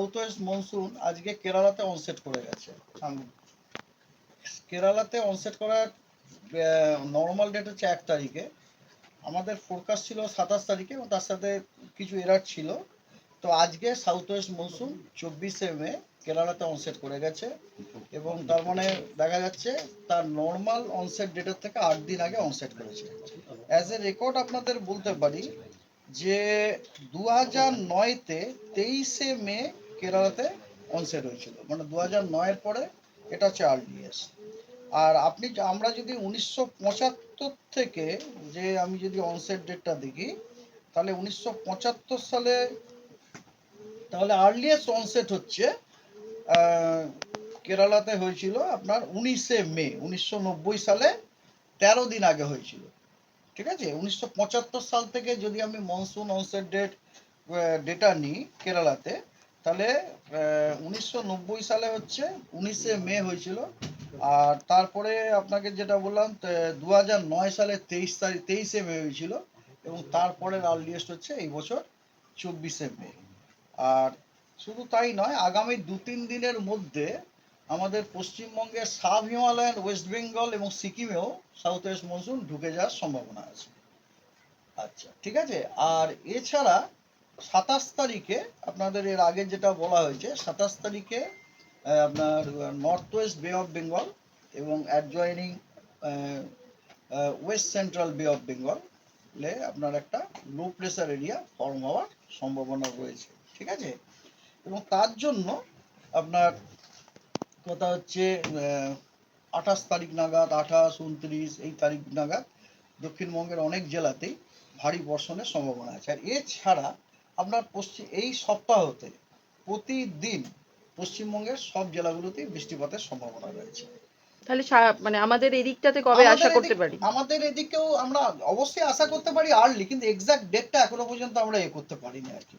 South West monsoon আজকে কেরালাতে onset করে গেছে কেরালাতে অনসেট করার নর্মাল ডেট হচ্ছে এক তারিখে। আমাদের ফোরকাস্ট ছিল সাতাশ তারিখে, এবং তার সাথে কিছু এরার ছিল। তো আজকে সাউথ ওয়েস্ট মনসুন চব্বিশে মে কেরালাতে অনসেট করে গেছে, এবং তার মানে দেখা যাচ্ছে তার নর্মাল অনসেট ডেটের থেকে আট দিন আগে অনসেট করেছে। অ্যাজ এ রেকর্ড আপনাদের বলতে পারি যে দু হাজার নয়তে তেইশে মে কেরালাতে অনসেট হয়েছিল। মানে দু হাজার নয়ের পরে এটা হচ্ছে আরডিএস আর আপনি আমরা যদি উনিশশো পঁচাত্তর থেকে যে আমি যদি অনসেট ডেটটা দেখি, তাহলে উনিশশো পঁচাত্তর সালে, তাহলে আর্লিয়েস্ট অনসেট হচ্ছে কেরালাতে হয়েছিল আপনার উনিশে মে, উনিশশো নব্বই সালে তেরো দিন আগে হয়েছিল। ঠিক আছে? উনিশশো পঁচাত্তর সাল থেকে যদি আমি মনসুন অনসেট ডেট ডেটা নিই কেরালাতে তাহলে উনিশশো নব্বই সালে হচ্ছে, উনিশে মে হয়েছিল। আর তারপরে আপনাকে যেটা বললাম দু হাজার নয় সালে তেইশ তারিখ তেইশে মে হয়েছিল এবং তারপরের আর্লিয়েস্ট হচ্ছে এই বছর চব্বিশে মে। আর শুধু তাই নয়, আগামী দু তিন দিনের মধ্যে আমাদের পশ্চিমবঙ্গের সাব হিমালয়ান, ওয়েস্ট বেঙ্গল এবং সিকিমেও সাউথ ওয়েস্ট মনসুন ঢুকে যাওয়ার সম্ভাবনা আছে। আচ্ছা ঠিক আছে? আর এছাড়া সাতাশ তারিখে আপনাদের এর আগে যেটা বলা হয়েছে, সাতাশ তারিখে আপনার north west bay of Bengal এবং adjoining west central bay of Bengal আপনার একটা লো প্রেসার এরিয়া ফর্ম হওয়ার সম্ভাবনা রয়েছে, ঠিক আছে? এবং তার জন্য আপনার কথা হচ্ছে আঠাশ তারিখ নাগাদ, আঠাশ, উনত্রিশ, এই তারিখ নাগাদ দক্ষিণবঙ্গের অনেক জেলাতেই ভারী বর্ষণের সম্ভাবনা আছে। আর এছাড়া আপনার পশ্চিম এই সপ্তাহতে প্রতিদিন পশ্চিমবঙ্গের সব জেলাগুলোতেই বৃষ্টিপাতের সম্ভাবনা রয়েছে। তাহলে মানে আমাদের এদিকটাতে কবে আশা করতে পারি? আমাদের এদিকেও আমরা অবশ্যই আশা করতে পারি আর্লি কিন্তু এক্সাক্ট ডেটটা এখনও পর্যন্ত আমরা এ করতে পারিনি আর কি।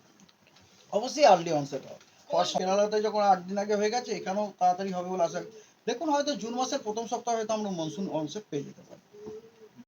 অবশ্যই আর্লি অনসেট হবে। কেরালাতে যখন আট দিন আগে হয়ে গেছে এখানেও তাড়াতাড়ি হবে বলে আশা দেখুন হয়তো জুন মাসের প্রথম সপ্তাহে হয়তো আমরা মনসুন অনসেট পেয়ে যেতে পারি।